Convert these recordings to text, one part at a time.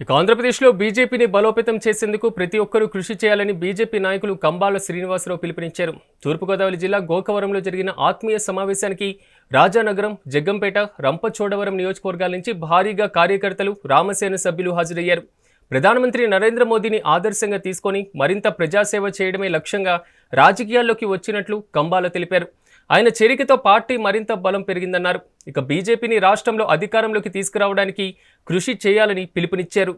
ఇక ఆంధ్రప్రదేశ్లో బీజేపీని బలోపేతం చేసేందుకు ప్రతి ఒక్కరూ కృషి చేయాలని బీజేపీ నాయకులు కంబాల శ్రీనివాసరావు పిలుపునిచ్చారు. తూర్పుగోదావరి జిల్లా గోకవరంలో జరిగిన ఆత్మీయ సమావేశానికి రాజానగరం జగ్గంపేట రంపచోడవరం నియోజకవర్గాల నుంచి భారీగా కార్యకర్తలు రామసేన సభ్యులు హాజరయ్యారు. ప్రధానమంత్రి నరేంద్ర మోదీని ఆదర్శంగా తీసుకొని మరింత ప్రజాసేవ చేయడమే లక్ష్యంగా రాజకీయాల్లోకి వచ్చినట్లు కంబాల తెలిపారు. ఆయన చేరికతో పార్టీ మరింత బలం పెరిగిందన్నారు. ఇక బీజేపీని రాష్ట్రంలో అధికారంలోకి తీసుకురావడానికి కృషి చేయాలని పిలుపునిచ్చారు.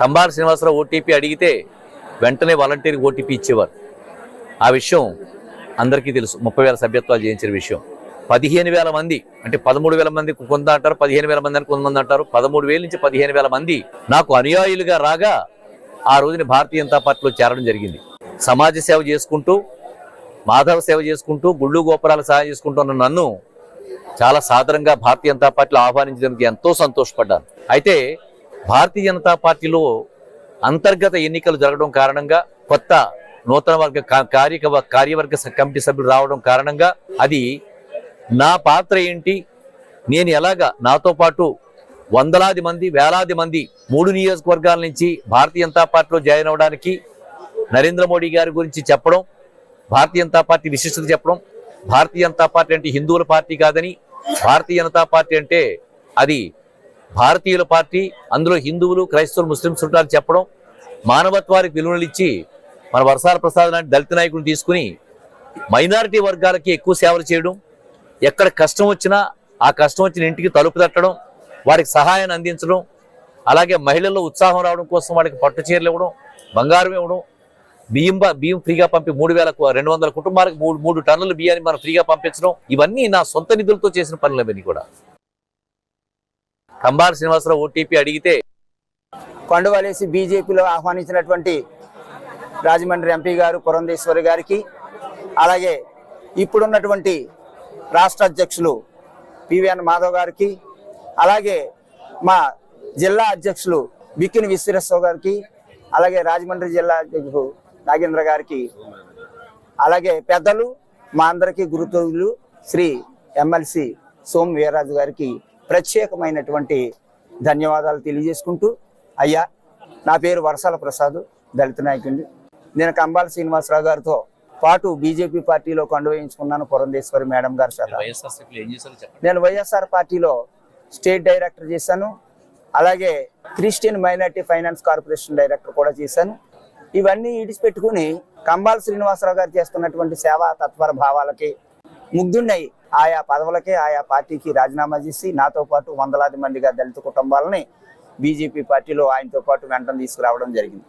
కంబాల శ్రీనివాసరావు ఓటీపీ అడిగితే వెంటనే వాలంటీర్ ఓటీపీ ఇచ్చేవారు. ఆ విషయం అందరికీ తెలుసు. ముప్పై వేల సభ్యత్వాలు చేయించిన విషయం. పదిహేను వేల మంది అంటే పదమూడు వేల మంది కొంత అంటారు పదిహేను వేల మంది అని కొంతమంది అంటారు. పదమూడు వేల నుంచి పదిహేను వేల మంది నాకు అనుయాయులుగా రాగా ఆ రోజున భారతీయ జనతా పార్టీలో చేరడం జరిగింది. సమాజ సేవ చేసుకుంటూ మాధవ సేవ చేసుకుంటూ గుళ్ళు గోపురాలు సహాయం చేసుకుంటున్న నన్ను చాలా సాధారణంగా భారతీయ జనతా పార్టీలో ఆహ్వానించడానికి ఎంతో సంతోషపడ్డాను. అయితే భారతీయ జనతా పార్టీలో అంతర్గత ఎన్నికలు జరగడం కారణంగా కొత్త నూతన వర్గ కార్యక కార్యవర్గ స- కమిటీ సభ్యులు రావడం కారణంగా అది నా పాత్ర ఏంటి? నేను ఎలాగా నాతో పాటు వందలాది మంది వేలాది మంది మూడు నియోజకవర్గాల నుంచి భారతీయ జనతా పార్టీలో జాయిన్ అవడానికి నరేంద్ర మోడీ గారి గురించి చెప్పడం భారతీయ జనతా పార్టీ విశిష్టత చెప్పడం భారతీయ జనతా పార్టీ అంటే హిందువుల పార్టీ కాదని భారతీయ జనతా పార్టీ అంటే అది భారతీయుల పార్టీ అందులో హిందువులు క్రైస్తవులు ముస్లింస్ ఉంటారని చెప్పడం మానవత్వానికి విలువలు ఇచ్చి మన వరసాల ప్రసాద్ లాంటి దళిత నాయకులను తీసుకుని మైనారిటీ వర్గాలకి ఎక్కువ సేవలు చేయడం ఎక్కడ కష్టం వచ్చినా ఆ కష్టం వచ్చిన ఇంటికి తలుపు తట్టడం వారికి సహాయాన్ని అందించడం అలాగే మహిళల్లో ఉత్సాహం రావడం కోసం వాళ్ళకి పట్టు చీరలు ఇవ్వడం బంగారం ఇవ్వడం బియ్యం బియ్యం ఫ్రీగా పంపి మూడు వేల రెండు వందల కుటుంబాలకు మూడు మూడు టన్నుల బియ్యాన్ని మనం ఫ్రీగా పంపించడం. ఇవన్నీ నా సొంత నిధులతో చేసిన పనులు ఇవన్నీ కూడా. కంబాల శ్రీనివాసరావు ఓటీపీ అడిగితే కొండవలేసి బీజేపీలో ఆహ్వానించినటువంటి రాజమండ్రి ఎంపీ గారు పురంధేశ్వరి గారికి అలాగే ఇప్పుడున్నటువంటి రాష్ట్ర అధ్యక్షులు పివిఎన్ మాధవ్ గారికి అలాగే మా జిల్లా అధ్యక్షులు బిక్కిని విశ్వేశ్వరరావు గారికి అలాగే రాజమండ్రి జిల్లా అధ్యక్షుడు నాగేంద్ర గారికి అలాగే పెద్దలు మా అందరికీ గురుతులు శ్రీ ఎమ్మెల్సీ సోమ్ వీర్రాజు గారికి ప్రత్యేకమైనటువంటి ధన్యవాదాలు తెలియజేసుకుంటూ అయ్యా నా పేరు వరసాల ప్రసాద్ దళిత నాయకుడిని. నేను కంబాల శ్రీనివాసరావు గారితో పాటు బీజేపీ పార్టీలో వేయించుకున్నాను పురంధేశ్వరి మేడం గారు సహా నేను వైఎస్ఆర్ పార్టీలో స్టేట్ డైరెక్టర్ చేశాను అలాగే Christian minority finance corporation director కూడా చేశాను. ఇవన్నీ ఇడిచిపెట్టుకుని కంబాల శ్రీనివాసరావు గారు చేస్తున్నటువంటి సేవా తత్పర భావాలకి ముగ్గున్నాయి ఆయా పదవులకి ఆయా పార్టీకి రాజీనామా చేసి నాతో పాటు వందలాది మందిగా దళిత కుటుంబాలని బీజేపీ పార్టీలో ఆయనతో పాటు వెంటనే తీసుకురావడం జరిగింది.